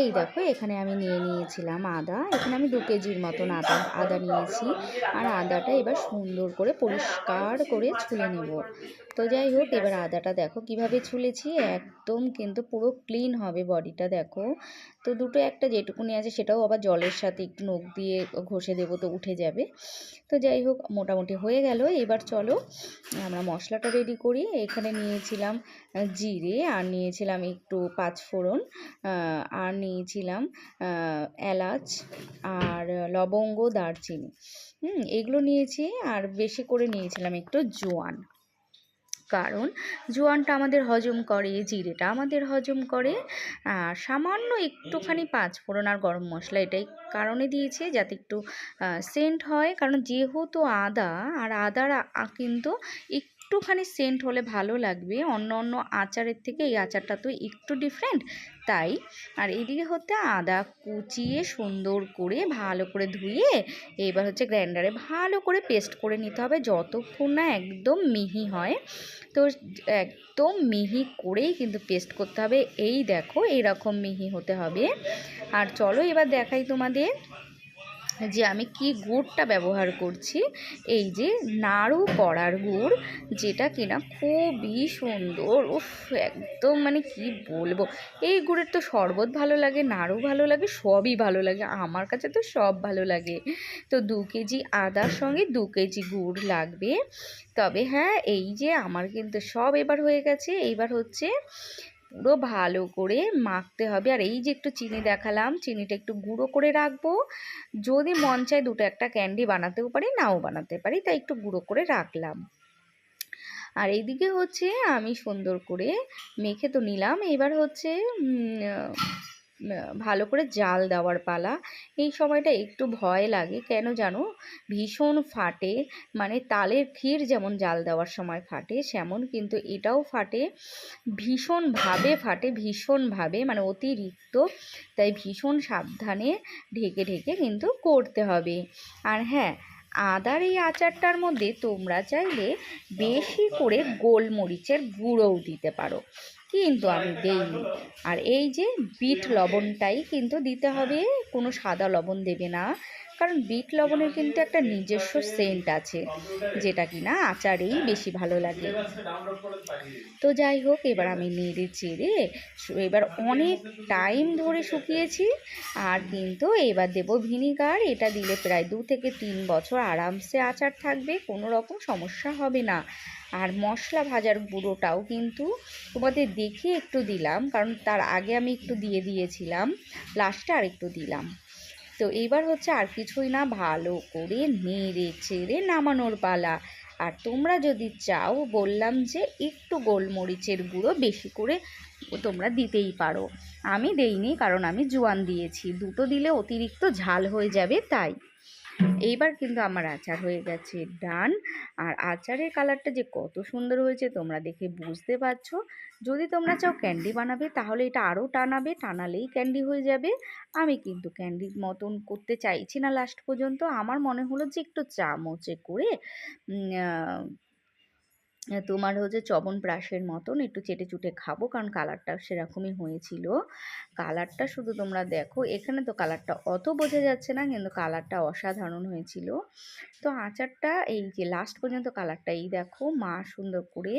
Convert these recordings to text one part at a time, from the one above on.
এই দেখো, এখানে আমি নিয়ে নিয়েছিলাম আদা। এখানে আমি দু কেজির মতন আদা আদা নিয়েছি। আর আদাটা এবার সুন্দর করে পরিষ্কার করে ছুলে নেব। তো যাই হোক, এবার আদাটা দেখো কীভাবে ছুলেছি। একদম কিন্তু পুরো ক্লিন হবে বডিটা, দেখো। তো দুটো একটা যেটুকুনি আছে সেটাও আবার জলের সাথে একটু নখ দিয়ে ঘষে দেবো তো উঠে যাবে। তো যাই হোক, মোটামুটি হয়ে গেল। এবার চলো, আমরা মশলাটা রেডি করি। এখানে নিয়েছিলাম জিরে আর নিয়েছিলাম একটু পাঁচফোড়ন। আর নিয়েছিলাম এলাচ আর লবঙ্গ, দারচিনি। হুম, এগুলো নিয়েছি আর বেশি করে নিয়েছিলাম একটু জোয়ান। কারণ জোয়ানটা আমাদের হজম করে, জিরেটা আমাদের হজম করে আর সামান্য একটুখানি পাঁচ ফোড়ন আর গরম মশলা এটাই কারণে দিয়েছে যাতে একটু সেন্ট হয়। কারণ যেহেতু আদা, আর আদার কিন্তু একটুখানি সেন্ট হলে ভালো লাগবে। অন্য অন্য আচারের থেকে এই আচারটা তো একটু ডিফারেন্ট তাই। আর এদিকে হতে আদা কুচিয়ে সুন্দর করে ভালো করে ধুয়ে এবার হচ্ছে গ্রাইন্ডারে ভালো করে পেস্ট করে নিতে হবে যতক্ষণ না একদম মিহি হয়। তো একদম মিহি করেই কিন্তু পেস্ট করতে হবে। এই দেখো এইরকম মিহি হতে হবে। আর চলো এবার দেখাই তোমাদের যে আমি কি গুড়টা ব্যবহার করছি, এই যে নাড়ু করার গুড়, যেটা কিনা খুবই সুন্দর। উফ, একদম মানে কি বলব? এই গুড়ের তো শরবত ভালো লাগে, নাড়ু ভালো লাগে, সবই ভালো লাগে, আমার কাছে তো সব ভালো লাগে। তো দু কেজি আদার সঙ্গে দু কেজি গুড় লাগবে। তবে হ্যাঁ এই যে আমার কিন্তু সব এবার হয়ে গেছে, এইবার হচ্ছে পুরো ভালো করে মাখতে হবে। আর এই যে একটু চিনি দেখালাম, চিনিটা একটু গুঁড়ো করে রাখব। যদি মন চায় দুটো একটা ক্যান্ডি বানাতেও পারি, নাও বানাতে পারি, তাই একটু গুঁড়ো করে রাখলাম। আর এইদিকে হচ্ছে আমি সুন্দর করে মেখে তো নিলাম। এবার হচ্ছে ভালো করে জাল দেওয়ার পালা। এই সময়টা একটু ভয় লাগে, কেন জানো? ভীষণ ফাটে মানে তালের ক্ষীর যেমন জাল দেওয়ার সময় ফাটে, সেমন কিন্তু এটাও ফাটে। ভীষণভাবে ফাটে, ভীষণভাবে মানে অতিরিক্ত, তাই ভীষণ সাবধানে ঢেকে ঢেকে কিন্তু করতে হবে। আর হ্যাঁ আদার এই আচারটার মধ্যে তোমরা চাইলে বেশি করে গোলমরিচের গুঁড়োও দিতে পারো। কিন্তু আমি দেইনি। আর এই যে বিট লবণটাই কিন্তু দিতে হবে, কোনো সাদা লবণ দেবে না। কারণ বিট লবণের কিন্তু একটা নিজস্ব সেন্ট আছে, যেটা কি না আচারেই বেশি ভালো লাগে। তো যাই হোক, এবার আমি নেড়ে চেড়ে এবার অনেক টাইম ধরে শুকিয়েছি, আর কিন্তু এবার দেব ভিনিগার এটা দিলে প্রায় দু থেকে তিন বছর আরামসে আচার থাকবে, কোনো রকম সমস্যা হবে না। আর মশলা ভাজার গুঁড়োটাও কিন্তু তোমাদের দেখে একটু দিলাম, কারণ তার আগে আমি একটু দিয়ে দিয়েছিলাম লাস্টে আর একটু দিলাম। তো এইবার হচ্ছে আর কিছুই না, ভালো করে নেড়ে চেড়ে নামানোর পালা। আর তোমরা যদি চাও, বললাম যে একটু গোলমরিচের গুঁড়ো বেশি করে তোমরা দিতেই পারো। আমি দেইনি, কারণ আমি জোয়ান দিয়েছি। দুটো দিলে অতিরিক্ত ঝাল হয়ে যাবে, তাই। এইবার কিন্তু আমার আচার হয়ে গেছে ডান। আর আচারের কালারটা যে কত সুন্দর হয়েছে তোমরা দেখে বুঝতে পারছ। যদি তোমরা চাও ক্যান্ডি বানাবে, তাহলে এটা আরও টানাবে, টানালেই ক্যান্ডি হয়ে যাবে। আমি কিন্তু ক্যান্ডির মতন করতে চাইছি না লাস্ট পর্যন্ত। আমার মনে হলো যে একটু চামচে করে তোমার হচ্ছে চবনপ্রাশের মতন একটু চেটে চুটে খাব, কারণ কালারটা সেরকমই হয়েছিল। কালারটা শুধু তোমরা দেখো, এখানে তো কালারটা অত বোঝা যাচ্ছে না, কিন্তু কালারটা অসাধারণ হয়েছিল। তো আচারটা এই যে লাস্ট পর্যন্ত কালারটা এই দেখো, মা সুন্দর করে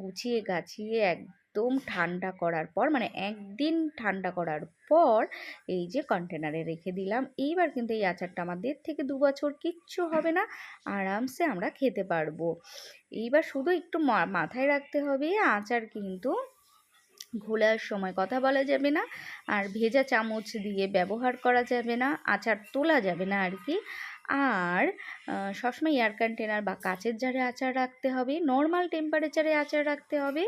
গুছিয়ে গাছিয়ে এক একদম ঠান্ডা করার পর মানে একদিন ঠান্ডা করার পর এই যে কন্টেনারে রেখে দিলাম। এইবার কিন্তু এই আচারটা আমাদের থেকে দু বছর কিচ্ছু হবে না, আরামসে আমরা খেতে পারব। এইবার শুধু একটু মাথায় রাখতে হবে, আচার কিন্তু ঘোলার সময় কথা বলা যাবে না আর ভেজা চামচ দিয়ে ব্যবহার করা যাবে না, আচার তোলা যাবে না আর কি। আর সবসময় এয়ার কন্টেনার বা কাচের জারে আচার রাখতে হবে নর্মাল টেম্পারেচারে আচার রাখতে হবে।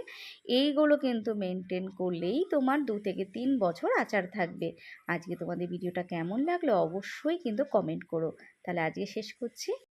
এইগুলো কিন্তু মেনটেন করলেই তোমার দু থেকে তিন বছর আচার থাকবে। আজকে তোমাদের ভিডিওটা কেমন লাগল অবশ্যই কিন্তু কমেন্ট করো। তাহলে আজকে শেষ করছি।